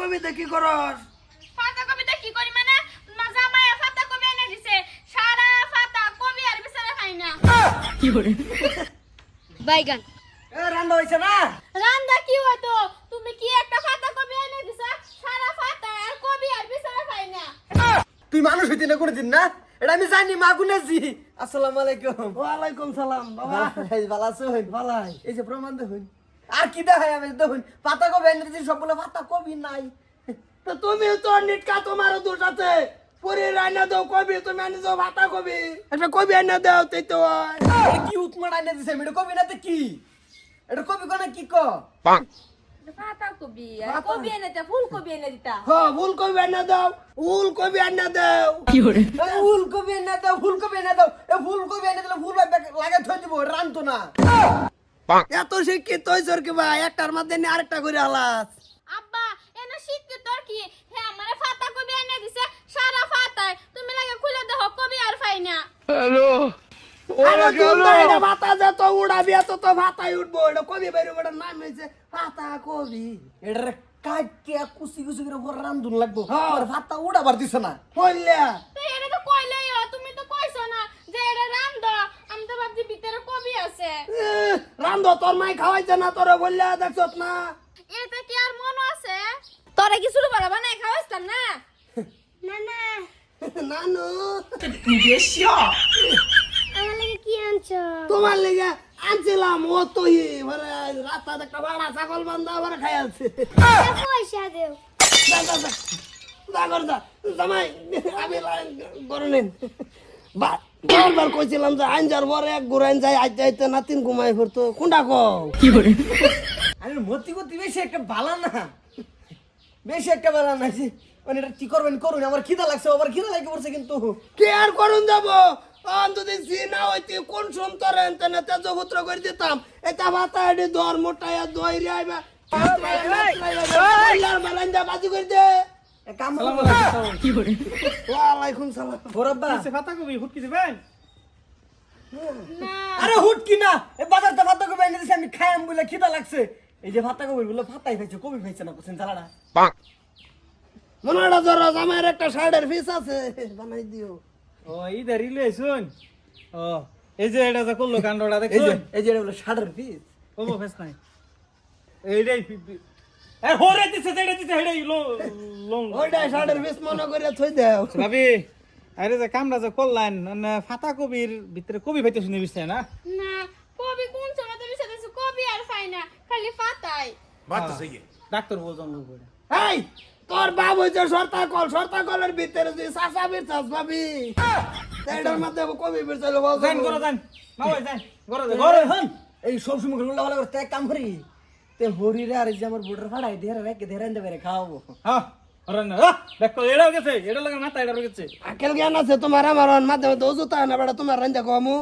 কবিতা কি করস? ফাতা কবিতা কি করি মানে? ফাতা কবি এনে দিছে। সারা ফাতা কবি আর বিচারে খাই না। বাইগান। এ রান্না হইছে না? রান্দা কি হতো তুমি কি একটা ফাতা কবি এনে দিছা? সারা ফাতা আর কবি আর বিচারে খাই না। তুই মানুষ হইতে না কোনোদিন না? এটা আমি জানি মা গুনেছি আসসালামু আলাইকুম। ওয়ালাইকুম সালাম বাবা। ভালো আছো ভালাই এই যে প্রমাণ দেখুন। আর কি দেখাই আমি? দেখুন পাতা কবি এনে সবগুলো পাতা কবি নাই। তো তুমি তো নিটকা তোমারও দোষ আছে। পুরি রান্না দাও কবি তুমি আনি দাও ভাতা কবি। একটা কবি আনি দাও তাই তো কি উৎমাট এনে দিছে? এটা কবি না তো কি? এটা কবি কোনে কি ক ফাতা কবি কবি এনে দিতা ফুল কবি এনে দিতা। হ ফুল কবি আনি দাও ফুল কবি আনি দাও। ফুলকপি এনে দাও ফুলকপি এনে দাও। ফুলকপি এনে দিলে ফুল লাগে থই দিব রানতো না। এত শিক্ষিত হয়েছে কি ভাই? একটার মধ্যে নিয়ে আরেকটা করে আলাস আব্বা এনে শিখতে তোর কি? হে আমারে ফাতা কবি এনে দিছে সারা ফাতায়। তুমি লাগে খুলে দেখো কবি আর পাই না। আরে তুমি এটা ভাতা যে তো উড়াবি এত তো ভাতাই উঠবো। এটা কবি বাইরে ওটা নাম হয়েছে ভাতা কবি। এটা কাটিয়া কুচি কুচি করে বড় রান্ধুন লাগবো। হ্যাঁ। আর ভাতটা উড়াবার দিছ না। হইলে তো এটা তো কইলেই হয়, তুমি তো কইছো না যে এটা রান্ধ আমি তো ভাবছি ভিতরে কবি আছে রান্ধ তোর মাই খাওয়াইছে না তোরা বললে দেখছত না এতে কি আর মন আছে তোরে কি শুরু করা বানাই খাওয়াইতাম না না না নানু আমার লাগে কি আনছো তোমার লেগে আনছিলাম ও তো মানে রাস্তা একটা বাড়া ছাগল বান্ধা আবার খাই আছে পয়সা দেও। জামাই, আমি নেন। বারবার কইছিলাম যে আইন যার পরে এক ঘুরাইন যায় আজ যাইতে নাতিন ঘুমাই ফিরতো কোনটা কও আমি মতি গতি বেশি একটা ভালো না বেশি একটা ভালো না মানে এটা কি করবেন করুন আমার খিদা লাগছে আমার খিদা লাগে পড়ছে কিন্তু কে আর করুন যাব যদি সিনা হইতে কোন সন্তরে এনতে তেজপুত্র করে দিতাম এটা ভাতা এটি দর মোটাইয়া দই রে আইবা বাজি করে দে কবি? হুটকি দিবেন আরে হুট কি না এই বাজারটা ভাতা কবি এনে দিছে আমি খাইম বলে খিদা লাগছে। এই যে ভাতা কবি বলে ভাতাই খাইছে কবি খাইছে না কোসেন চালাটা মনে হয় ধরো আমার একটা শার্টের পিস আছে বানাই দিও। ও ইদার ইলে শুন। ও এই যে এটা যে করল কাণ্ডটা এই এই যে এটা বলে ষাটের পিস ও ফেস নাই। এইটাই হোরে দিছে যেটা দিছে হেডাই লো ওইটা শার্টের পিস মনে করে থই দেও। ভাবি আরে যে কামটা যে করলেন ফাতা কবির ভিতরে কবি ভাইতে শুনে বিছছে না? না কবি কোন সময় তুমি সাথে কবি আর পাই না খালি ফাতাই ডাক্তার বলতাম লোক করে। এই তোর বাপ হইছে সর্তা কল সর্তা কলের ভিতরে যে সাসা বিরছাস ভাবি। এটার মধ্যে কবি বিরছাইলো বল যান করো যান না ভাই যান। করো যান ঘরে হন এই সব সময়গুলো লাগা করতে কাম করি। তে হরিরে আর যে আমার বুড়ার ফাড়াই ধরে রেখে ধরে আনতে পারে খাওয়াবো। হ্যাঁ আহ, দেখো এটাও গেছে এটা লাগে মাথা এটা গেছে। আকেল জ্ঞান আছে তোমার আমার মাধ্যমে জুতা না বেটা তোমার রান্দা কমু।